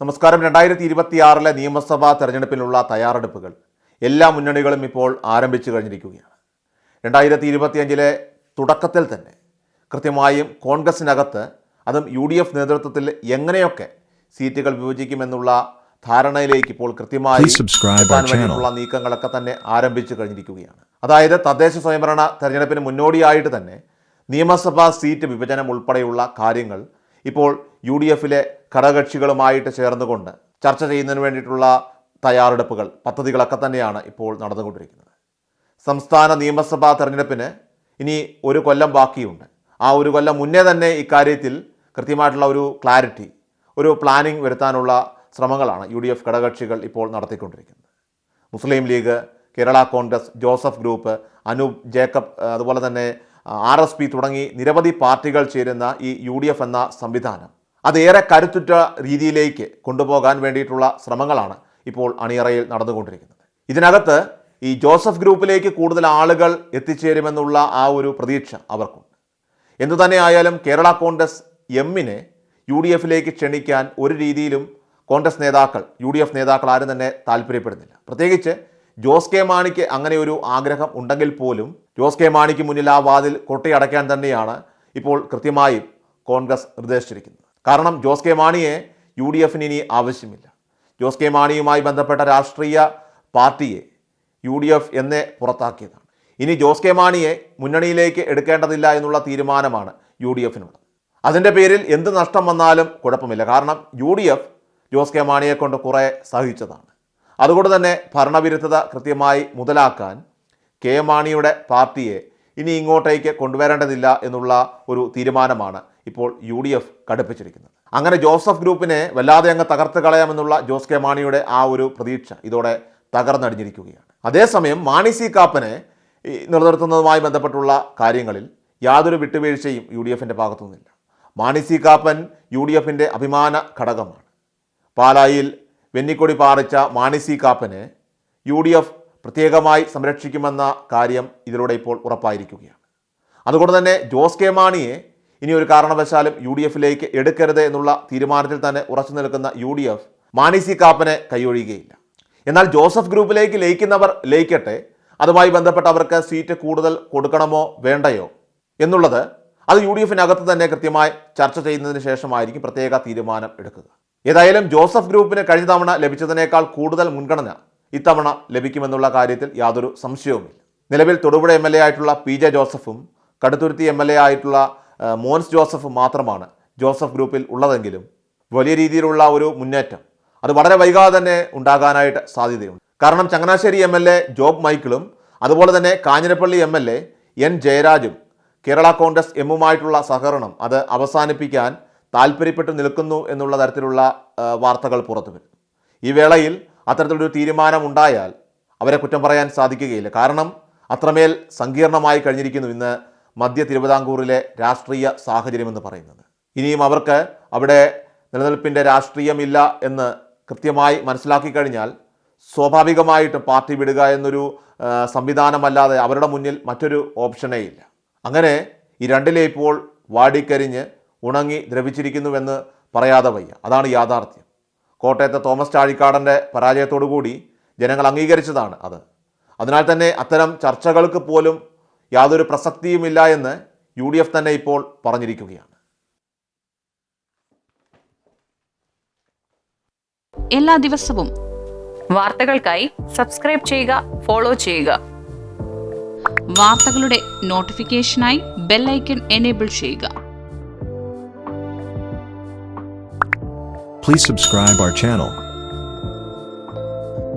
നമസ്കാരം. രണ്ടായിരത്തി ഇരുപത്തിയാറിലെ നിയമസഭാ തെരഞ്ഞെടുപ്പിനുള്ള തയ്യാറെടുപ്പുകൾ എല്ലാ മുന്നണികളും ഇപ്പോൾ ആരംഭിച്ചു കഴിഞ്ഞിരിക്കുകയാണ്. രണ്ടായിരത്തി ഇരുപത്തിയഞ്ചിലെ തുടക്കത്തിൽ തന്നെ കൃത്യമായും കോൺഗ്രസിനകത്ത് അതും യു ഡി എഫ് നേതൃത്വത്തിൽ എങ്ങനെയൊക്കെ സീറ്റുകൾ വിഭജിക്കുമെന്നുള്ള ധാരണയിലേക്ക് ഇപ്പോൾ കൃത്യമായി. വേണ്ടിയിട്ടുള്ള നീക്കങ്ങളൊക്കെ തന്നെ ആരംഭിച്ചു കഴിഞ്ഞിരിക്കുകയാണ്. അതായത് തദ്ദേശ സ്വയംഭരണ തെരഞ്ഞെടുപ്പിന് മുന്നോടിയായിട്ട് തന്നെ നിയമസഭാ സീറ്റ് വിഭജനം ഉൾപ്പെടെയുള്ള കാര്യങ്ങൾ ഇപ്പോൾ യു ഡി എഫിലെ ഘടകകക്ഷികളുമായിട്ട് ചേർന്നുകൊണ്ട് ചർച്ച ചെയ്യുന്നതിന് വേണ്ടിയിട്ടുള്ള തയ്യാറെടുപ്പുകൾ പദ്ധതികളൊക്കെ തന്നെയാണ് ഇപ്പോൾ നടന്നുകൊണ്ടിരിക്കുന്നത്. സംസ്ഥാന നിയമസഭാ തെരഞ്ഞെടുപ്പിന് ഇനി ഒരു കൊല്ലം ബാക്കിയുണ്ട്. ആ ഒരു കൊല്ലം മുന്നേ തന്നെ ഇക്കാര്യത്തിൽ കൃത്യമായിട്ടുള്ള ഒരു ക്ലാരിറ്റി ഒരു പ്ലാനിംഗ് വരുത്താനുള്ള ശ്രമങ്ങളാണ് യു ഡി എഫ് ഘടകകക്ഷികൾ ഇപ്പോൾ നടത്തിക്കൊണ്ടിരിക്കുന്നത്. മുസ്ലിം ലീഗ് കേരള കോൺഗ്രസ് ജോസഫ് ഗ്രൂപ്പ് അനൂപ് ജേക്കബ് അതുപോലെ തന്നെ ആർ എസ് പി തുടങ്ങി നിരവധി പാർട്ടികൾ ചേരുന്ന ഈ യു ഡി എഫ് എന്ന സംവിധാനം അതേറെ കരുത്തുറ്റ രീതിയിലേക്ക് കൊണ്ടുപോകാൻ വേണ്ടിയിട്ടുള്ള ശ്രമങ്ങളാണ് ഇപ്പോൾ അണിയറയിൽ നടന്നുകൊണ്ടിരിക്കുന്നത്. ഇതിനകത്ത് ഈ ജോസഫ് ഗ്രൂപ്പിലേക്ക് കൂടുതൽ ആളുകൾ എത്തിച്ചേരുമെന്നുള്ള ആ ഒരു പ്രതീക്ഷ അവർക്കുണ്ട്. എന്തു തന്നെയായാലും കേരള കോൺഗ്രസ് എമ്മിനെ യു ഡി എഫിലേക്ക് ക്ഷണിക്കാൻ ഒരു രീതിയിലും കോൺഗ്രസ് നേതാക്കൾ യു ഡി എഫ് നേതാക്കൾ ആരും തന്നെ താല്പര്യപ്പെടുന്നില്ല. പ്രത്യേകിച്ച് ജോസ് കെ മാണിക്ക് അങ്ങനെ ഒരു ആഗ്രഹം ഉണ്ടെങ്കിൽ പോലും ജോസ് കെ മാണിക്ക് മുന്നിൽ ആ വാതിൽ കൊട്ടിയടയ്ക്കാൻ തന്നെയാണ് ഇപ്പോൾ കൃത്യമായും കോൺഗ്രസ് നിർദ്ദേശിച്ചിരിക്കുന്നത്. കാരണം ജോസ് കെ മാണിയെ യു ഡി എഫിന് ഇനി ആവശ്യമില്ല. ജോസ് കെ മാണിയുമായി ബന്ധപ്പെട്ട രാഷ്ട്രീയ പാർട്ടിയെ യു ഡി എഫ് എന്നെ പുറത്താക്കിയതാണ്. ഇനി ജോസ് കെ മാണിയെ മുന്നണിയിലേക്ക് എടുക്കേണ്ടതില്ല എന്നുള്ള തീരുമാനമാണ് യു ഡി എഫിനുള്ളത് അതിന്റെ പേരിൽ എന്ത് നഷ്ടം വന്നാലും കുഴപ്പമില്ല. കാരണം U D F Jose K മാണിയെ കൊണ്ട് കുറേ സഹിച്ചതാണ്. അതുകൊണ്ട് തന്നെ ഭരണവിരുദ്ധത കൃത്യമായി മുതലാക്കാൻ കെ മാണിയുടെ പാർട്ടിയെ ഇനി ഇങ്ങോട്ടേക്ക് കൊണ്ടുവരേണ്ടതില്ല എന്നുള്ള ഒരു തീരുമാനമാണ് ഇപ്പോൾ യു ഡി എഫ് കടുപ്പിച്ചിരിക്കുന്നത്. അങ്ങനെ ജോസഫ് ഗ്രൂപ്പിനെ വല്ലാതെ അങ്ങ് തകർത്ത് കളയാമെന്നുള്ള ജോസ് കെ മാണിയുടെ ആ ഒരു പ്രതീക്ഷ ഇതോടെ തകർന്നടിഞ്ഞിരിക്കുകയാണ്. അതേസമയം മാണി സി കാപ്പനെ നിലനിർത്തുന്നതുമായി ബന്ധപ്പെട്ടുള്ള കാര്യങ്ങളിൽ യാതൊരു വിട്ടുവീഴ്ചയും യു ഡി എഫിന്റെ ഭാഗത്തുനിന്നില്ല Mani C Kappan U D എഫിന്റെ അഭിമാന ഘടകമാണ്. പാലായിൽ വെന്നിക്കൊടി പാറിച്ച മാണി സി കാപ്പനെ യു ഡി എഫ് പ്രത്യേകമായി സംരക്ഷിക്കുമെന്ന കാര്യം ഇതിലൂടെ ഇപ്പോൾ ഉറപ്പായിരിക്കുകയാണ്. അതുകൊണ്ട് തന്നെ ജോസ് കെ മാണിയെ ഇനി ഒരു കാരണവശാലും യു ഡി എഫിലേക്ക് എടുക്കരുത് എന്നുള്ള തീരുമാനത്തിൽ തന്നെ ഉറച്ചു നിൽക്കുന്ന U D F Mani C കാപ്പനെ കൈയൊഴിയുകയില്ല. എന്നാൽ ജോസഫ് ഗ്രൂപ്പിലേക്ക് ലയിക്കുന്നവർ ലയിക്കട്ടെ അതുമായി ബന്ധപ്പെട്ട് അവർക്ക് സീറ്റ് കൂടുതൽ കൊടുക്കണമോ വേണ്ടയോ എന്നുള്ളത് അത് യു ഡി എഫിനകത്ത് തന്നെ കൃത്യമായി ചർച്ച ചെയ്യുന്നതിന് ശേഷമായിരിക്കും പ്രത്യേക തീരുമാനം എടുക്കുക. ഏതായാലും ജോസഫ് ഗ്രൂപ്പിന് കഴിഞ്ഞ തവണ ലഭിച്ചതിനേക്കാൾ കൂടുതൽ മുൻഗണന ഇത്തവണ ലഭിക്കുമെന്നുള്ള കാര്യത്തിൽ യാതൊരു സംശയവുമില്ല. നിലവിൽ തൊടുപുഴ എം എൽ എ ആയിട്ടുള്ള പി ജെ ജോസഫും കടുത്തുരുത്തി എം എൽ എ ആയിട്ടുള്ള മോൻസ് ജോസഫ് മാത്രമാണ് ജോസഫ് ഗ്രൂപ്പിൽ ഉള്ളതെങ്കിലും വലിയ രീതിയിലുള്ള ഒരു മുന്നേറ്റം. അത് വളരെ വൈകാതെ തന്നെ ഉണ്ടാകാനായിട്ട് സാധ്യതയുണ്ട്. കാരണം Changanassery M L A Job മൈക്കിളും അതുപോലെ തന്നെ Kanjirappally M L A N ജയരാജും Kerala Congress എമ്മുമായിട്ടുള്ള സഹകരണം അത് അവസാനിപ്പിക്കാൻ താല്പര്യപ്പെട്ട് നിൽക്കുന്നു എന്നുള്ള തരത്തിലുള്ള വാർത്തകൾ പുറത്തു വരും. ഈ വേളയിൽ അത്തരത്തിലൊരു തീരുമാനം ഉണ്ടായാൽ അവരെ കുറ്റം പറയാൻ സാധിക്കുകയില്ല. കാരണം അത്രമേൽ സങ്കീർണമായി കഴിഞ്ഞിരിക്കുന്നു ഇന്ന് മധ്യ തിരുവിതാംകൂറിലെ രാഷ്ട്രീയ സാഹചര്യമെന്ന് പറയുന്നത്. ഇനിയും അവർക്ക് അവിടെ നിലനിൽപ്പിന്റെ രാഷ്ട്രീയമില്ല എന്ന് കൃത്യമായി മനസ്സിലാക്കി കഴിഞ്ഞാൽ സ്വാഭാവികമായിട്ടും പാർട്ടി വിടുക എന്നൊരു സംവിധാനമല്ലാതെ അവരുടെ മുന്നിൽ മറ്റൊരു ഓപ്ഷനേ ഇല്ല. അങ്ങനെ ഈ രണ്ടിലെ ഇപ്പോൾ വാടിക്കരിഞ്ഞ് ഉണങ്ങി ദ്രവിച്ചിരിക്കുന്നുവെന്ന് പറയാതെ വയ്യ. അതാണ് യാഥാർത്ഥ്യം. കോട്ടയത്തെ തോമസ് ചാഴിക്കാടന്റെ പരാജയത്തോടുകൂടി ജനങ്ങൾ അംഗീകരിച്ചതാണ് അത്. അതിനാൽ തന്നെ അത്തരം ചർച്ചകൾക്ക് പോലും യാതൊരു പ്രസക്തിയുമില്ല എന്ന് യു ഡി എഫ് തന്നെ ഇപ്പോൾ പറഞ്ഞിരിക്കുകയാണ്. എല്ലാ ദിവസവും വാർത്തകൾക്കായി സബ്സ്ക്രൈബ് ചെയ്യുക ഫോളോ ചെയ്യുക. വാർത്തകളുടെ നോട്ടിഫിക്കേഷനായി ബെല്ലൈക്കൺ എനേബിൾ ചെയ്യുക. Please subscribe our channel.